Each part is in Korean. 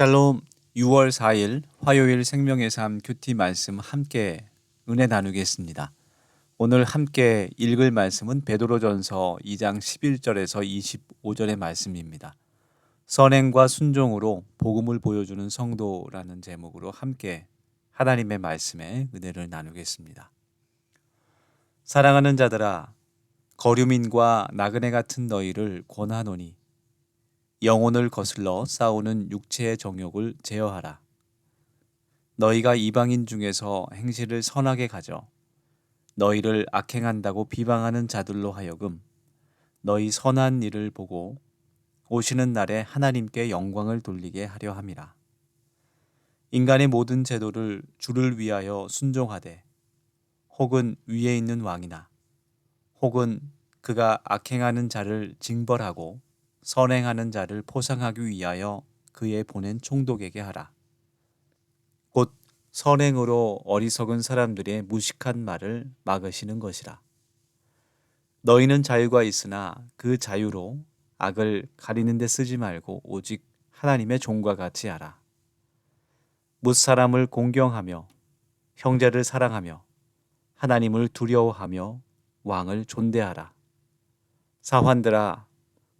샬롬 6월 4일 화요일 생명의 삶 큐티 말씀 함께 은혜 나누겠습니다. 오늘 함께 읽을 말씀은 베드로전서 2장 11절에서 25절의 말씀입니다. 선행과 순종으로 복음을 보여주는 성도라는 제목으로 함께 하나님의 말씀에 은혜를 나누겠습니다. 사랑하는 자들아 거류민과 나그네 같은 너희를 권하노니 영혼을 거슬러 싸우는 육체의 정욕을 제어하라. 너희가 이방인 중에서 행실을 선하게 가져 너희를 악행한다고 비방하는 자들로 하여금 너희 선한 일을 보고 오시는 날에 하나님께 영광을 돌리게 하려 함이라. 인간의 모든 제도를 주를 위하여 순종하되 혹은 위에 있는 왕이나 혹은 그가 악행하는 자를 징벌하고 선행하는 자를 포상하기 위하여 그의 보낸 총독에게 하라. 곧 선행으로 어리석은 사람들의 무식한 말을 막으시는 것이라. 너희는 자유가 있으나 그 자유로 악을 가리는 데 쓰지 말고 오직 하나님의 종과 같이 하라. 무사람을 공경하며 형제를 사랑하며 하나님을 두려워하며 왕을 존대하라. 사환들아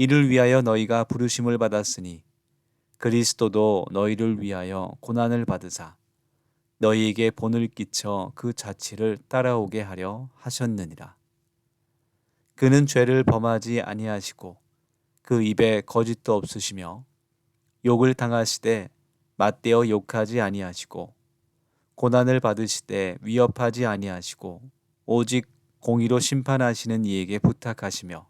이를 위하여 너희가 부르심을 받았으니 그리스도도 너희를 위하여 고난을 받으사 너희에게 본을 끼쳐 그 자취를 따라오게 하려 하셨느니라. 그는 죄를 범하지 아니하시고 그 입에 거짓도 없으시며 욕을 당하시되 맞대어 욕하지 아니하시고 고난을 받으시되 위협하지 아니하시고 오직 공의로 심판하시는 이에게 부탁하시며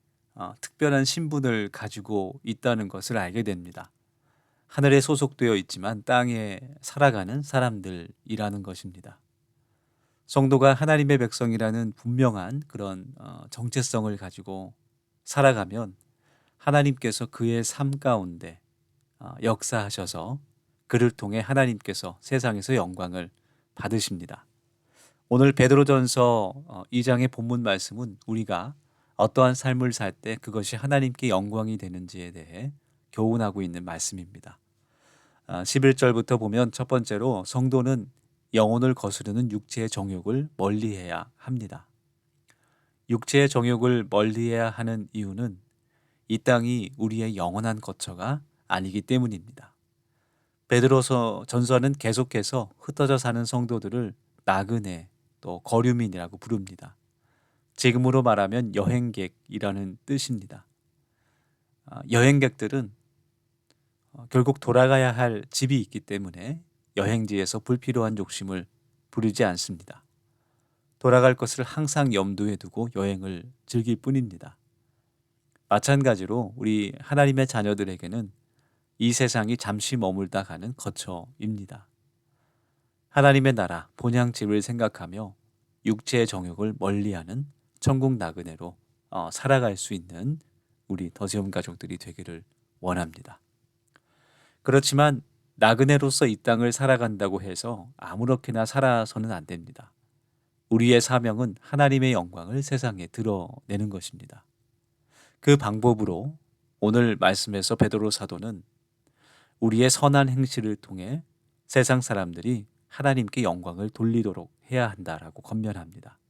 어, 특별한 신분을 가지고 있다는 것을 알게 됩니다. 하늘에 소속되어 있지만 땅에 살아가는 사람들이라는 것입니다. 성도가 하나님의 백성이라는 분명한 그런 어, 정체성을 가지고 살아가면 하나님께서 그의 삶 가운데 어, 역사하셔서 그를 통해 하나님께서 세상에서 영광을 받으십니다. 오늘 베드로전서 2장의 본문 말씀은 우리가 어떠한 삶을 살 때 그것이 하나님께 영광이 되는지에 대해 교훈하고 있는 말씀입니다. 11절부터 아, 보면 첫 번째로 성도는 영혼을 거스르는 육체의 정욕을 멀리해야 합니다. 육체의 정욕을 멀리해야 하는 이유는 이 땅이 우리의 영원한 거처가 아니기 때문입니다. 베드로서 전서는 계속해서 흩어져 사는 성도들을 나그네 또 거류민이라고 부릅니다. 지금으로 말하면 여행객이라는 뜻입니다. 아, 여행객들은 어, 결국 돌아가야 할 집이 있기 때문에 여행지에서 불필요한 욕심을 부리지 않습니다. 돌아갈 것을 항상 염두에 두고 여행을 즐길 뿐입니다. 마찬가지로 우리 하나님의 자녀들에게는 이 세상이 잠시 머물다 가는 거처입니다. 하나님의 나라, 본향집을 생각하며 육체의 정욕을 멀리하는 천국 나그네로 어, 살아갈 수 있는 우리 더지엄 가족들이 되기를 원합니다. 그렇지만 나그네로서 이 땅을 살아간다고 해서 아무렇게나 살아서는 안 됩니다. 우리의 사명은 하나님의 영광을 세상에 드러내는 것입니다. 그 방법으로 오늘 말씀에서 베드로 사도는 우리의 선한 행실을 통해 세상 사람들이 하나님께 영광을 돌리도록 해야 한다라고 권면합니다.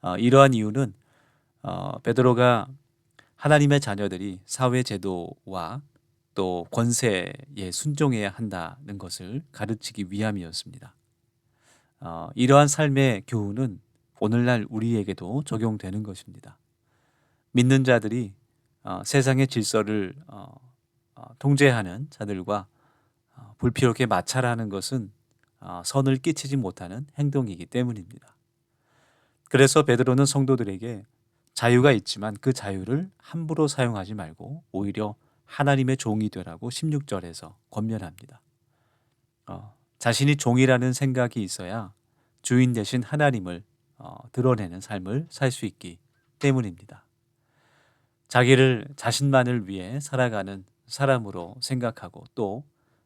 어, 이러한 이유는 어, 베드로가 하나님의 자녀들이 사회 제도와 또 권세에 순종해야 한다는 것을 가르치기 위함이었습니다. 어, 이러한 삶의 교훈은 오늘날 우리에게도 적용되는 것입니다. 믿는 자들이 어, 세상의 질서를 어, 어, 통제하는 자들과 어, 불필요하게 마찰하는 것은 어, 선을 끼치지 못하는 행동이기 때문입니다. 그래서 베드로는 성도들에게 자유가 있지만 그 자유를 함부로 사용하지 말고 오히려 하나님의 종이 되라고 16절에서 권면합니다. 어, 자신이 종이라는 생각이 있어야 주인 대신 하나님을 어, 드러내는 삶을 살 수 있기 때문입니다. 자기를 자신만을 위해 살아가는 사람으로 생각하고 또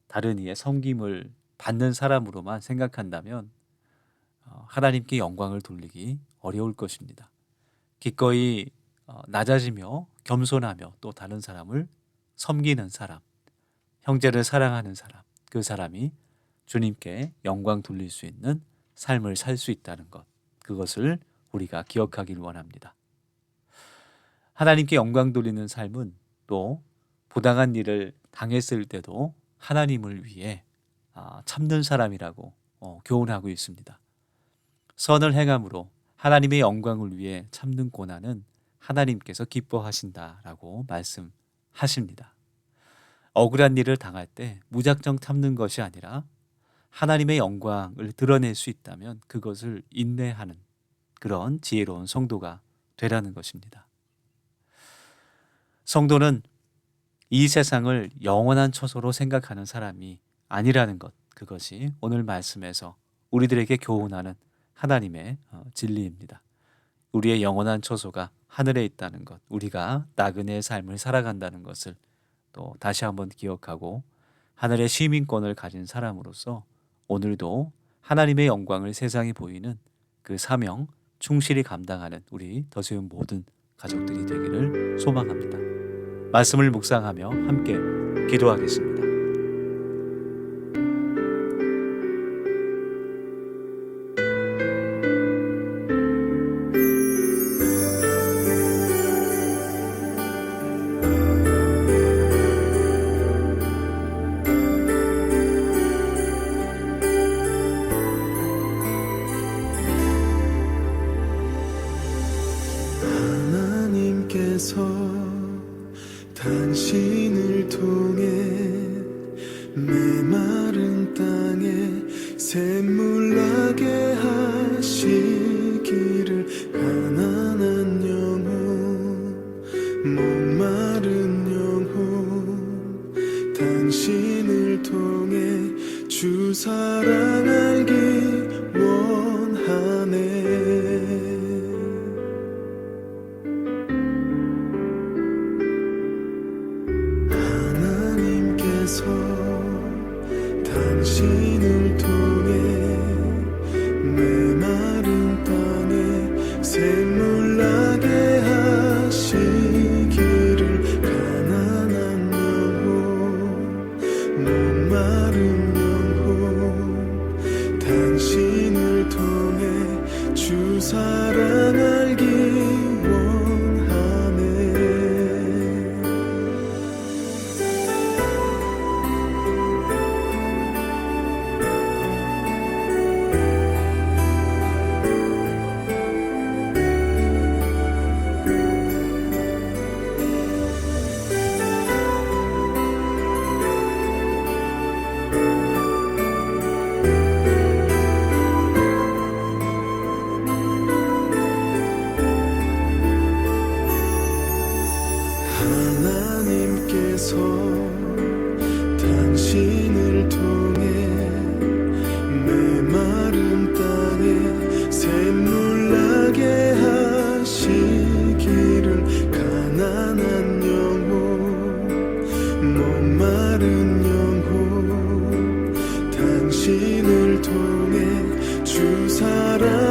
다른 이의 섬김을 받는 사람으로만 생각한다면 어, 하나님께 영광을 돌리기 어려울 것입니다. 기꺼이 어, 낮아지며 겸손하며 또 다른 사람을 섬기는 사람, 형제를 사랑하는 사람, 그 사람이 주님께 영광 돌릴 수 있는 삶을 살 수 있다는 것, 그것을 우리가 기억하길 원합니다. 하나님께 영광 돌리는 삶은 또 부당한 일을 당했을 때도 하나님을 위해 아, 참는 사람이라고 어, 교훈하고 있습니다. 선을 행함으로 하나님의 영광을 위해 참는 고난은 하나님께서 기뻐하신다라고 말씀하십니다. 억울한 일을 당할 때 무작정 참는 것이 아니라 하나님의 영광을 드러낼 수 있다면 그것을 인내하는 그런 지혜로운 성도가 되라는 것입니다. 성도는 이 세상을 영원한 처소로 생각하는 사람이 아니라는 것, 그것이 오늘 말씀에서 우리들에게 교훈하는 하나님의 어, 진리입니다. 우리의 영원한 처소가 하늘에 있다는 것, 우리가 나그네의 삶을 살아간다는 것을 또 다시 한번 기억하고 하늘의 시민권을 가진 사람으로서 오늘도 하나님의 영광을 세상에 보이는 그 사명 충실히 감당하는 우리 더세운 모든 가족들이 되기를 소망합니다. 말씀을 묵상하며 함께 기도하겠습니다. 당신을 통해 메마른 땅에 샘물 나게 하시기를 가난한 영혼 목마른 영혼 당신을 통해 주사 하나님께서 당신을 통해 메마른 땅에 샘물나게 하시기를 가난한 영혼 목마른 영혼 당신을 통해 주 사랑